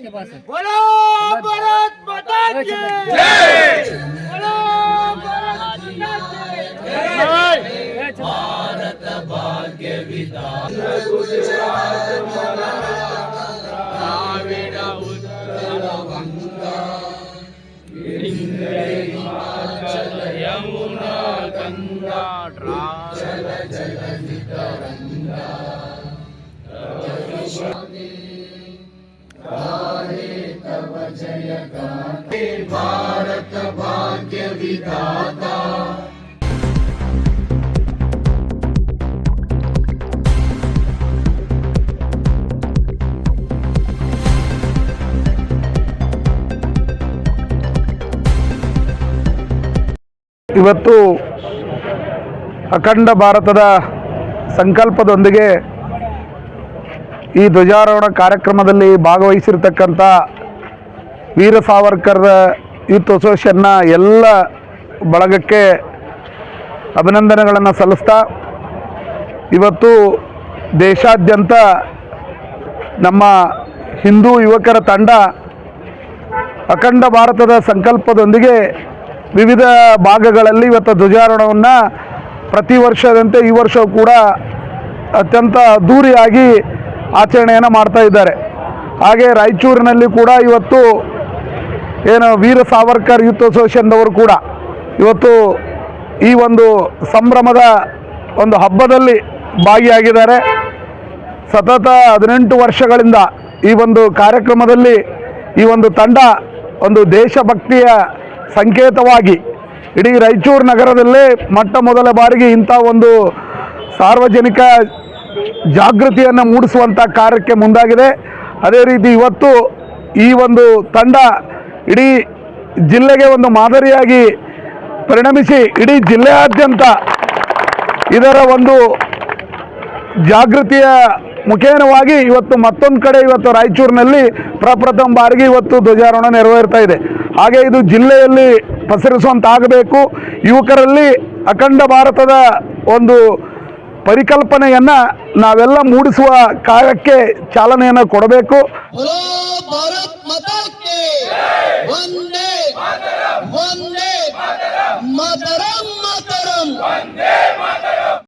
किसके पास है। बोलो भारत माता की जय। बोलो भारत माता की जय। भारत भाग्य विदान गुजरात द्राविड उत्तर गंगा हिमाचल यमुना गंगा चल ಇವತ್ತು ಅಖಂಡ ಭಾರತದ ಸಂಕಲ್ಪದೊಂದಿಗೆ ಈ ಧ್ವಜಾರೋಹಣ ಕಾರ್ಯಕ್ರಮದಲ್ಲಿ ಭಾಗವಹಿಸಿರ್ತಕ್ಕಂಥ ವೀರ ಸಾವರ್ಕರ್ ಯೂತ್ ಅಸೋಸಿಯೇಷನ್ನ ಎಲ್ಲ ಬಳಗಕ್ಕೆ ಅಭಿನಂದನೆಗಳನ್ನು ಸಲ್ಲಿಸ್ತಾ, ಇವತ್ತು ದೇಶಾದ್ಯಂತ ನಮ್ಮ ಹಿಂದೂ ಯುವಕರ ತಂಡ ಅಖಂಡ ಭಾರತದ ಸಂಕಲ್ಪದೊಂದಿಗೆ ವಿವಿಧ ಭಾಗಗಳಲ್ಲಿ ಇವತ್ತು ಧ್ವಜಾರೋಹಣವನ್ನು ಪ್ರತಿ ವರ್ಷದಂತೆ ಈ ವರ್ಷ ಕೂಡ ಅತ್ಯಂತ ಅದ್ದೂರಿಯಾಗಿ ಆಚರಣೆಯನ್ನು ಮಾಡ್ತಾ ಇದ್ದಾರೆ. ಹಾಗೆ ರಾಯಚೂರಿನಲ್ಲಿ ಕೂಡ ಇವತ್ತು ಏನು ವೀರ ಸಾವರ್ಕರ್ ಯೂತ್ ಅಸೋಸಿಯೇಷನ್ದವರು ಕೂಡ ಇವತ್ತು ಈ ಒಂದು ಸಂಭ್ರಮದ ಒಂದು ಹಬ್ಬದಲ್ಲಿ ಭಾಗಿಯಾಗಿದ್ದಾರೆ. ಸತತ ಹದಿನೆಂಟು ವರ್ಷಗಳಿಂದ ಈ ಒಂದು ಕಾರ್ಯಕ್ರಮದಲ್ಲಿ ಈ ಒಂದು ತಂಡ ಒಂದು ದೇಶಭಕ್ತಿಯ ಸಂಕೇತವಾಗಿ ಇಡೀ ರಾಯಚೂರು ನಗರದಲ್ಲೇ ಮೊಟ್ಟ ಮೊದಲ ಬಾರಿಗೆ ಇಂಥ ಒಂದು ಸಾರ್ವಜನಿಕ ಜಾಗೃತಿಯನ್ನು ಮೂಡಿಸುವಂಥ ಕಾರ್ಯಕ್ಕೆ ಮುಂದಾಗಿದೆ. ಅದೇ ರೀತಿ ಇವತ್ತು ಈ ಒಂದು ತಂಡ ಇಡೀ ಜಿಲ್ಲೆಗೆ ಒಂದು ಮಾದರಿಯಾಗಿ ಪರಿಣಮಿಸಿ ಇಡೀ ಜಿಲ್ಲೆಯಾದ್ಯಂತ ಇದರ ಒಂದು ಜಾಗೃತಿಯ ಮುಖೇನವಾಗಿ ಇವತ್ತು ಮತ್ತೊಂದು ಕಡೆ ಇವತ್ತು ರಾಯಚೂರಿನಲ್ಲಿ ಪ್ರಪ್ರಥಮ ಬಾರಿಗೆ ಇವತ್ತು ಧ್ವಜಾರೋಹಣ ನೆರವೇರ್ತಾ ಇದೆ. ಹಾಗೆ ಇದು ಜಿಲ್ಲೆಯಲ್ಲಿ ಪಸರಿಸುವಂತಾಗಬೇಕು. ಯುವಕರಲ್ಲಿ ಅಖಂಡ ಭಾರತದ ಒಂದು ಪರಿಕಲ್ಪನೆಯನ್ನ ನಾವೆಲ್ಲ ಮೂಡಿಸುವ ಕಾರ್ಯಕ್ಕೆ ಚಾಲನೆಯನ್ನು ಕೊಡಬೇಕು. वंदे वंदे मातरम मातरम